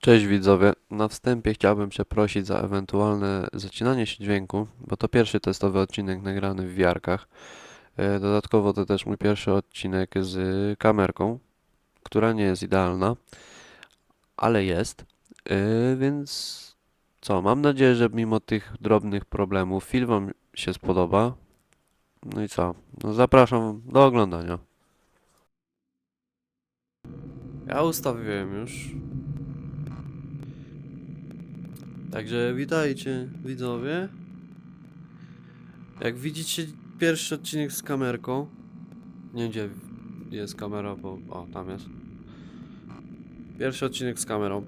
Cześć widzowie, na wstępie chciałbym przeprosić za ewentualne zacinanie się dźwięku, bo to pierwszy testowy odcinek nagrany w wiarkach. E, Dodatkowo to też mój pierwszy odcinek z kamerką, która nie jest idealna, ale jest. E, Więc co, mam nadzieję, że mimo tych drobnych problemów film Wam się spodoba. No i co, no zapraszam do oglądania. Ja ustawiłem już Także witajcie widzowie. Jak widzicie pierwszy odcinek z kamerką. Nie gdzie jest kamera, bo... O, tam jest. Pierwszy odcinek z kamerą.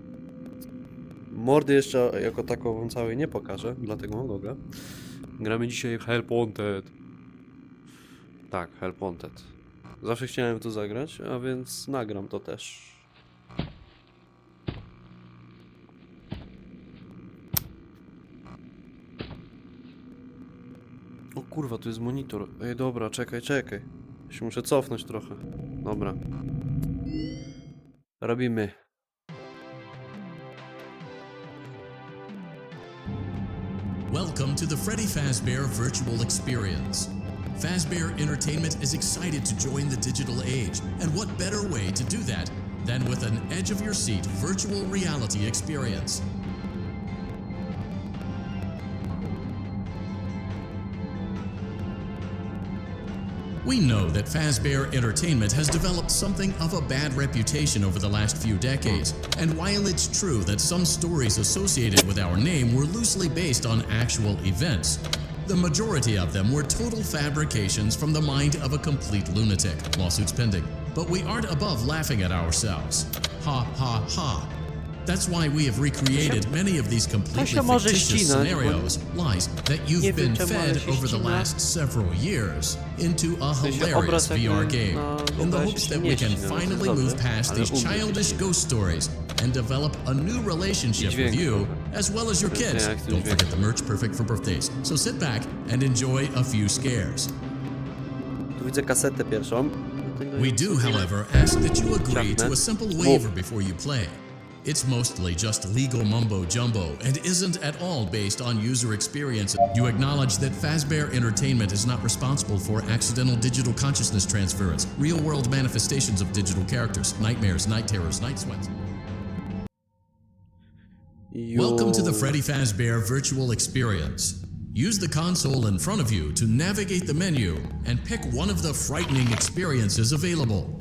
Mordy jeszcze jako taką całej nie pokażę, dlatego mam gogle. Gramy dzisiaj w Help Wanted. Tak, Help Wanted. Zawsze chciałem tu zagrać, a więc nagram to też. O kurwa, tu jest monitor. Ej, dobra, czekaj, czekaj. Się muszę cofnąć trochę. Dobra. Robimy. Welcome to the Freddy Fazbear Virtual Experience. Fazbear Entertainment is excited to join the digital age, and what better way to do that than with an edge of your seat virtual reality experience? We know that Fazbear Entertainment has developed something of a bad reputation over the last few decades, and while it's true that some stories associated with our name were loosely based on actual events, the majority of them were total fabrications from the mind of a complete lunatic, lawsuits pending. But we aren't above laughing at ourselves. Ha ha ha. That's why we have recreated many of these completely fictitious scenarios, lies that you've been fed over the last several years into a hilarious VR game in the hopes that we can ścina, to jest finally move past these u mnie się childish ghost stories and develop a new relationship with you as well as your kids. nie, jak z tym Don't forget the merch perfect for birthdays. So sit back and enjoy a few scares. Tu widzę kasetę pierwszą. Dlatego We do, however, ask that you agree to a simple waiver before you play. It's mostly just legal mumbo jumbo and isn't at all based on user experience. You acknowledge that Fazbear Entertainment is not responsible for accidental digital consciousness transference, real world manifestations of digital characters, nightmares, night terrors, night sweats. Welcome to the Freddy Fazbear Virtual Experience. Use the console in front of you to navigate the menu and pick one of the frightening experiences available.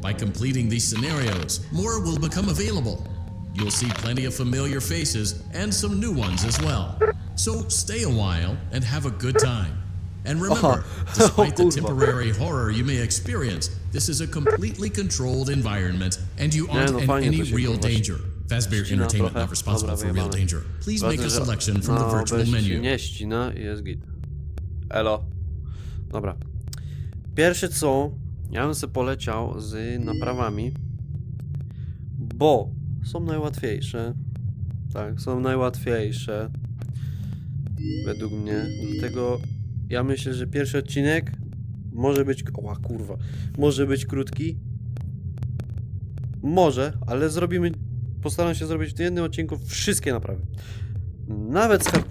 By completing these scenarios, more will become available. You'll see plenty of familiar faces and some new ones as well. So stay a while and have a good time. And uh-huh. remember, despite the temporary horror you may experience, this is a completely controlled environment and you aren't in any real danger. Fazbear Entertainment not responsible for real danger. Please make a selection from the virtual menu. nie ścina i jest git. Elo. Dobra. Pierwsze co, ja bym sobie poleciał z naprawami, bo są najłatwiejsze. Tak, są najłatwiejsze. Według mnie. Dlatego ja myślę, że pierwszy odcinek może być. O kurwa. Może być krótki. Może, ale zrobimy. Postaram się zrobić w jednym odcinku wszystkie naprawy. Nawet z hard.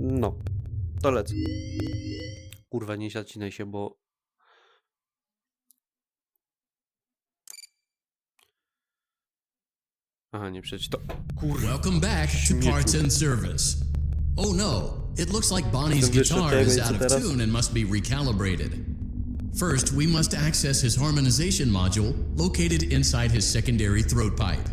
No. To lecę. Kurwa, nie zacinaj się, bo... Aha, nie przeczytam. Kurwa. Welcome back to Śmieciu. Parts and Service. Oh no, it looks like Bonnie's Jestem wyższy od guitar tego is i co out of teraz? tune and must be recalibrated. First, we must access his harmonization module located inside his secondary throat pipe.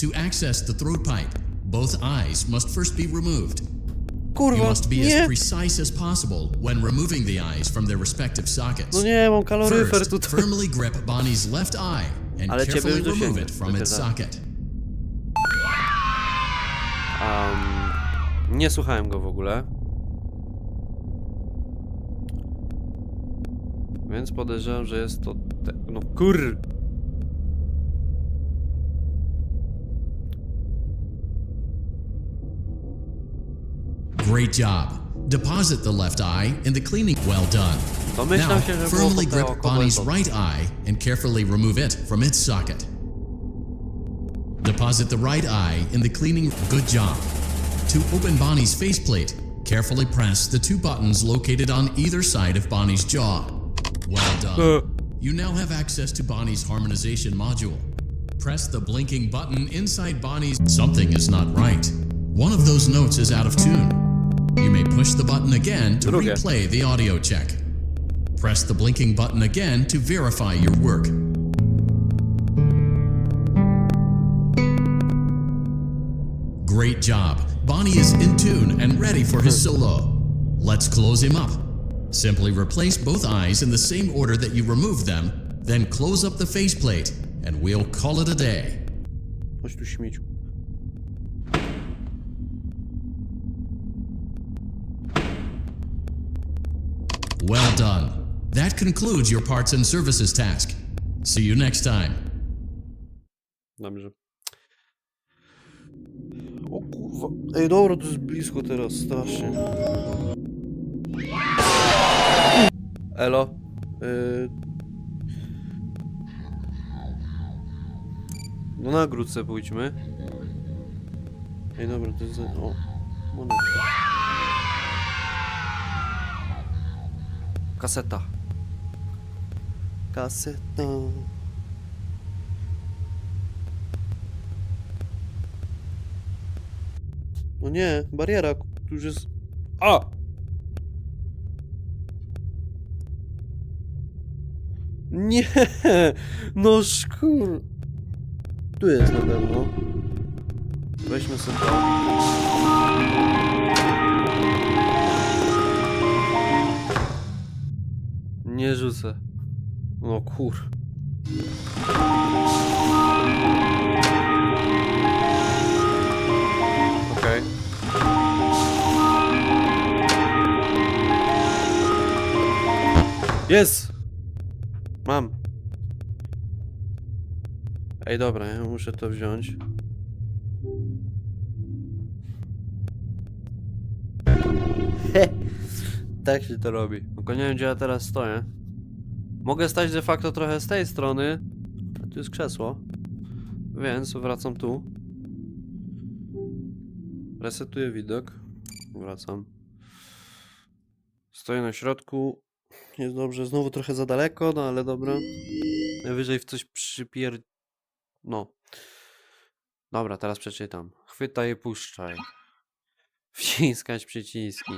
To access the throat pipe, both eyes must first be removed. You Kurwa, must be nie! as precise as possible when removing the eyes from their respective sockets. No nie, mam kaloryfer First, tutaj. firmly grip Bonnie's left eye and Ale ciebie carefully już dosięgnie. remove it from its Wypierdalaj. socket. Um, nie słuchałem go w ogóle. Więc podejrzewam, że jest to... Te... No kur... Great job. Deposit the left eye in the cleaning. Well done. Now, się, że było firmly grip Bonnie's right eye and carefully remove it from its socket. Deposit the right eye in the cleaning. Good job. To open Bonnie's faceplate, carefully press the two buttons located on either side of Bonnie's jaw. Well done. Uh. You now have access to Bonnie's harmonization module. Press the blinking button inside Bonnie's. Something is not right. One of those notes is out of tune. You may push the button again to replay the audio check. Press the blinking button again to verify your work. Great job. Bonnie is in tune and ready for his solo. Let's close him up. Simply replace both eyes in the same order that you removed them, then close up the faceplate, and we'll call it a day. Chodź tu śmieciu. Well done. That concludes your parts and services task. See you next time. Dobrze. Kurwa. Ej, dobra, to jest blisko teraz, strasznie. Elo. Yy... Do nagród se pójdźmy. Ej, dobra, to jest... O. Kaseta. Kaseta. No nie, bariera, tu już jest... A! Nie! No szkur... Tu jest na pewno. Weźmy sobie. Nie rzucę. No kur... Jest! Mam. Ej, dobra, ja muszę to wziąć. He, tak się to robi. Tylko nie wiem, gdzie ja teraz stoję. Mogę stać de facto trochę z tej strony. A tu jest krzesło. Więc wracam tu. Resetuję widok. Wracam. Stoję na środku. Jest dobrze. Znowu trochę za daleko, no ale dobra. Najwyżej w coś przypier... No. Dobra, teraz przeczytam. Chwytaj i puszczaj. Wciskać przyciski.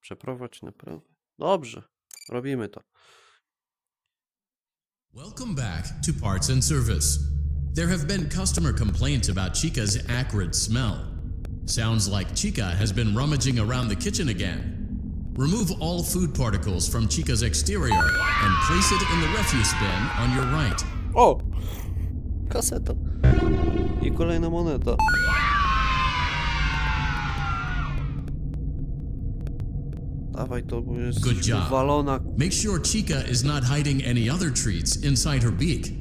Przeprowadź naprawę. Dobrze. Robimy to. Welcome back to Parts and Service. There have been customer complaints about Chica's acrid smell. Sounds like Chica has been rummaging around the kitchen again. Remove all food particles from Chica's exterior and place it in the refuse bin on your right. O! Kaseta. I kolejna moneta. Dawaj to, bo jest Good job. walona. Make sure Chica is not hiding any other treats inside her beak.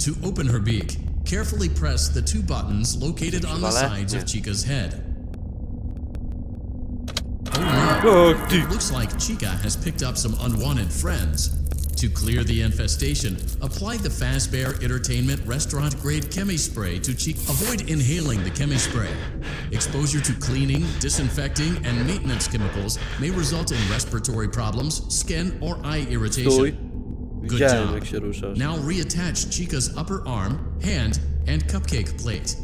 To open her beak, carefully press the two buttons located on the sides of Chica's head. Oh ty. Looks like Chica has picked up some unwanted friends. To clear the infestation, apply the Fazbear Entertainment restaurant grade chemi spray to Chica. Avoid inhaling the chemi spray. Exposure to cleaning, disinfecting, and maintenance chemicals may result in respiratory problems, skin, or eye irritation. Good job. jak się ruszasz. Now reattach Chica's upper arm, hand, and cupcake plate.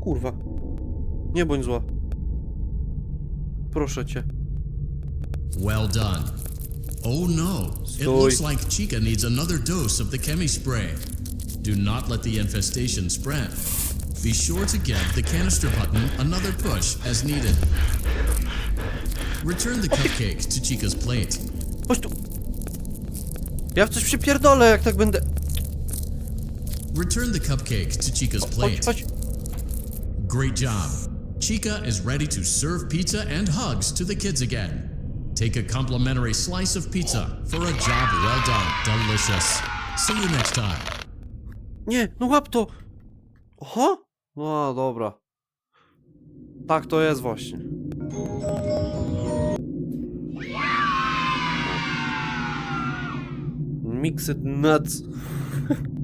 Kurwa. Nie bądź zła. Proszę cię. Well done. Oh no, it looks like Chica needs another dose of the chemi spray. Do not let the infestation spread. Be sure to give the canister button another push as needed. Return the cupcakes to Chica's plate. Chodź tu. Ja w coś przypierdolę, jak tak będę... Return the cupcakes to Chica's Chodź, plate. chodź. Great job. Chica is ready to serve pizza and hugs to the kids again. Take a complimentary slice of pizza for a job well done. Delicious. See you next time. Nie, no łap to! Aha! No dobra. Tak to jest właśnie. Mixed nuts.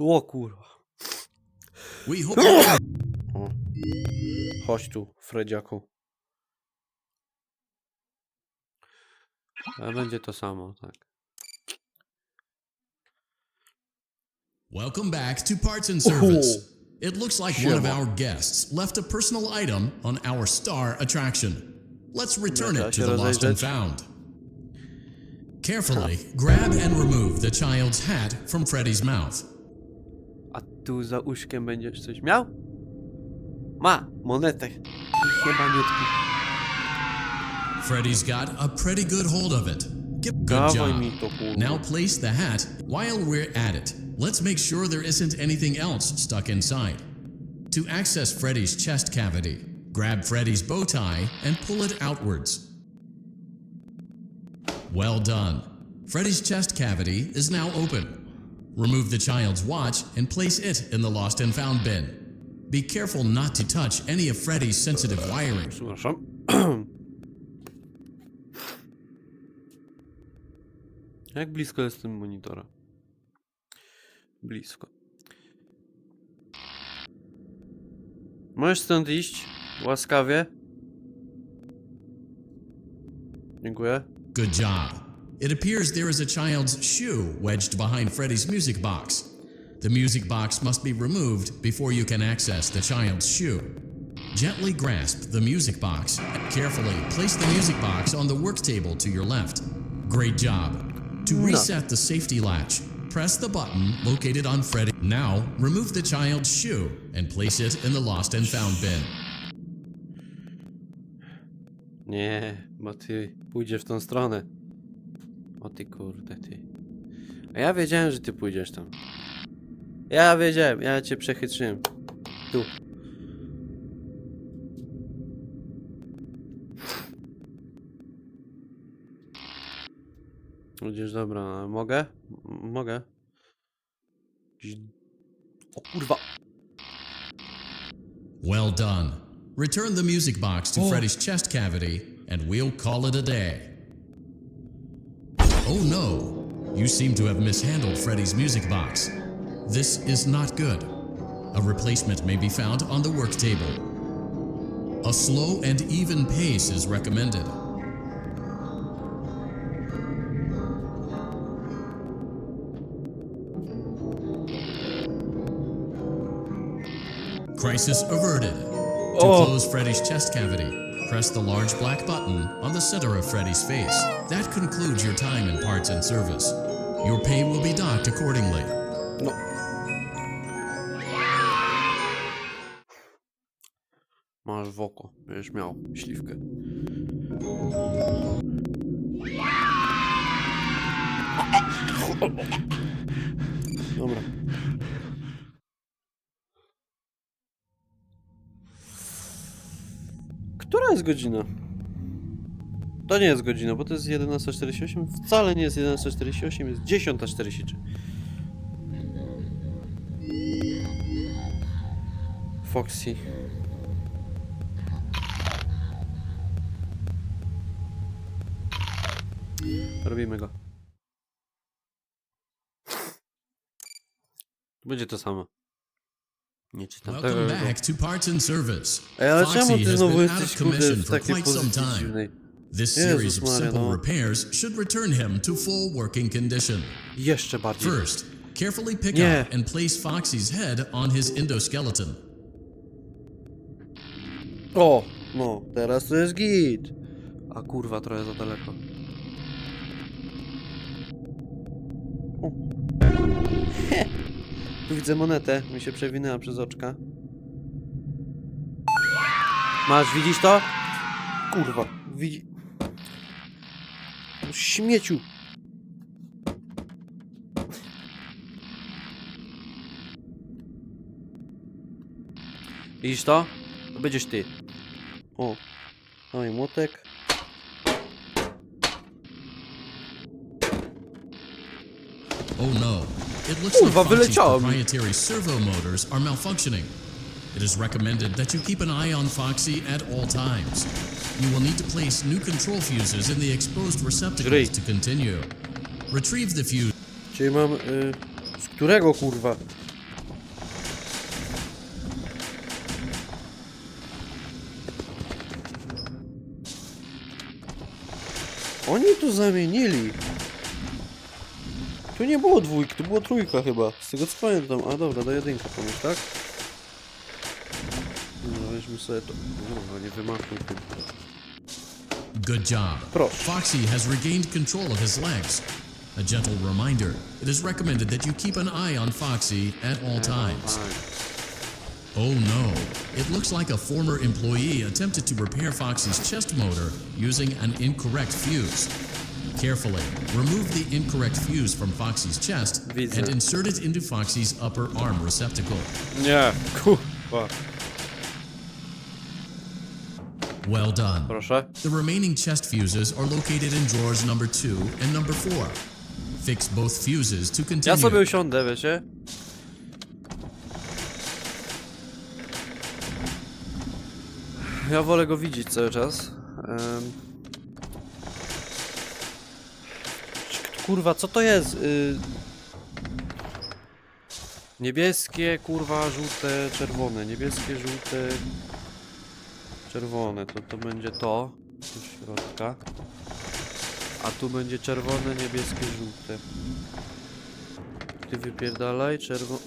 o kurwa. We hope O. Chodź tu, Fredziaku. A będzie to samo, tak. Welcome back to Parts and Service. Oh. It looks like one of our guests left a personal item on our star attraction. Let's return it to the lost and found. Carefully grab and remove the child's hat from Freddy's mouth. Tu za uszkiem będziesz coś miał? Ma, monetę. Chyba Freddy's got a pretty good hold of it. Good job. mi to kurwa. Now place the hat while we're at it. Let's make sure there isn't anything else stuck inside. To access Freddy's chest cavity, grab Freddy's bow tie and pull it outwards. Well done. Freddy's chest cavity is now open. Remove the child's watch and place it in the lost and found bin. Be careful not to touch any of Freddy's sensitive wiring. Przepraszam. Jak blisko jest tym monitora? Blisko. Możesz stąd iść? Łaskawie? Dziękuję. Good job. It appears there is a child's shoe wedged behind Freddy's music box. The music box must be removed before you can access the child's shoe. Gently grasp the music box and carefully place the music box on the work table to your left. Great job. To reset the safety latch, press the button located on Freddy. Now, remove the child's shoe and place it in the lost and found bin. Nie, bo ty pójdziesz w tą stronę. O ty kurde, ty. A ja wiedziałem, że ty pójdziesz tam. Ja wiedziałem, ja cię przechytrzyłem. Tu. Będziesz dobra, mogę? M- Mogę. O kurwa. Well done. Return the music box to Oh. Freddy's chest cavity, and we'll call it a day. Oh no! You seem to have mishandled Freddy's music box. This is not good. A replacement may be found on the work table. A slow and even pace is recommended. Crisis averted. To Oh. close Freddy's chest cavity, press the large black button on the center of Freddy's face. That concludes your time in parts and service. Your pay will be docked accordingly. No. Masz w oko, będziesz miał śliwkę. Dobra. Która jest godzina? To nie jest godzina, bo to jest 11.48. Wcale nie jest 11.48, jest 10.43. Foxy. Robimy go. Będzie to samo. Nie czytam Welcome tego. back to Parts and Service. Ej, ale czemu Foxy ty has znowu been out jesteś of kurde commission w for takiej quite some pozycji time. dziwnej? This Jezus series of Maria, simple no. repairs should return him to full working condition. Jeszcze bardziej. First, carefully pick up and place Foxy's head on his endoskeleton. O, no, teraz to jest git. A kurwa, trochę za daleko. Tu widzę monetę, mi się przewinęła przez oczka. Masz, widzisz to? Kurwa, widzi... Śmieciu. Widzisz to? To będziesz ty. O, dawaj młotek. Oh no. It looks Kurwa, like Foxy's wyleciało um, proprietary servo motors are malfunctioning. It is recommended that you keep an eye on Foxy at all times. You will need to place new control fuses in the exposed receptacles Great. to continue. Retrieve the fuse Czyli mam... Y, z którego kurwa? Oni tu zamienili. Tu nie było dwójki, tu było trójka chyba. Z tego co pamiętam. A dobra, do jedynka tak? No weźmy sobie to. Kurwa, nie. Good job. Proszę. Foxy has regained control of his legs. A gentle reminder it is recommended that you keep an eye on Foxy at all times. Oh no, it looks like a former employee attempted to repair Foxy's chest motor using an incorrect fuse. Carefully, remove the incorrect fuse from Foxy's chest Widzę. and insert it into Foxy's upper arm receptacle. Nie, kurwa. Well done. Proszę. The remaining chest fuses are located in drawers number 2 and number 4. Fix both fuses to Ja continue. sobie usiądę, wiecie? Ja wolę go widzieć cały czas. Em. Kurwa, co to jest? Y... Niebieskie, kurwa, żółte, czerwone. Niebieskie, żółte, czerwone. To to będzie to. Do środka. A tu będzie czerwone, niebieskie, żółte. Ty wypierdalaj, czerwo...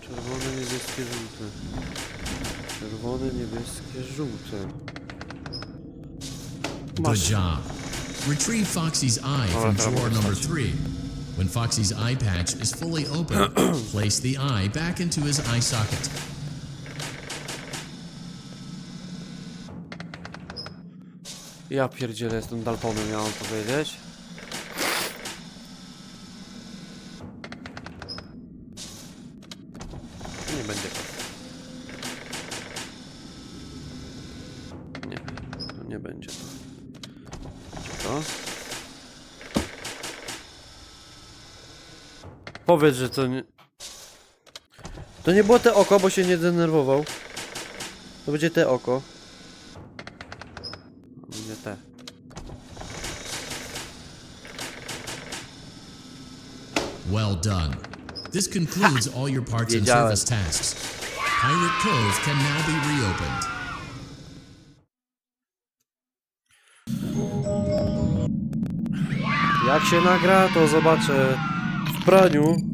Czerwone, niebieskie, żółte. Czerwone, niebieskie, żółte. Job. Retrieve Foxy's eye from drawer number wstać. 3. When Foxy's eye patch is fully open, place the eye back into his eye socket. Ja pierdzielę, jestem Daltonem, miałem powiedzieć. Powiedz, że to nie... To nie było te oko, bo się nie denerwował. To będzie te oko. Nie te. Well done. This concludes all your parts and service tasks. Pirate Cove can now be reopened. Jak się nagra, to zobaczę w praniu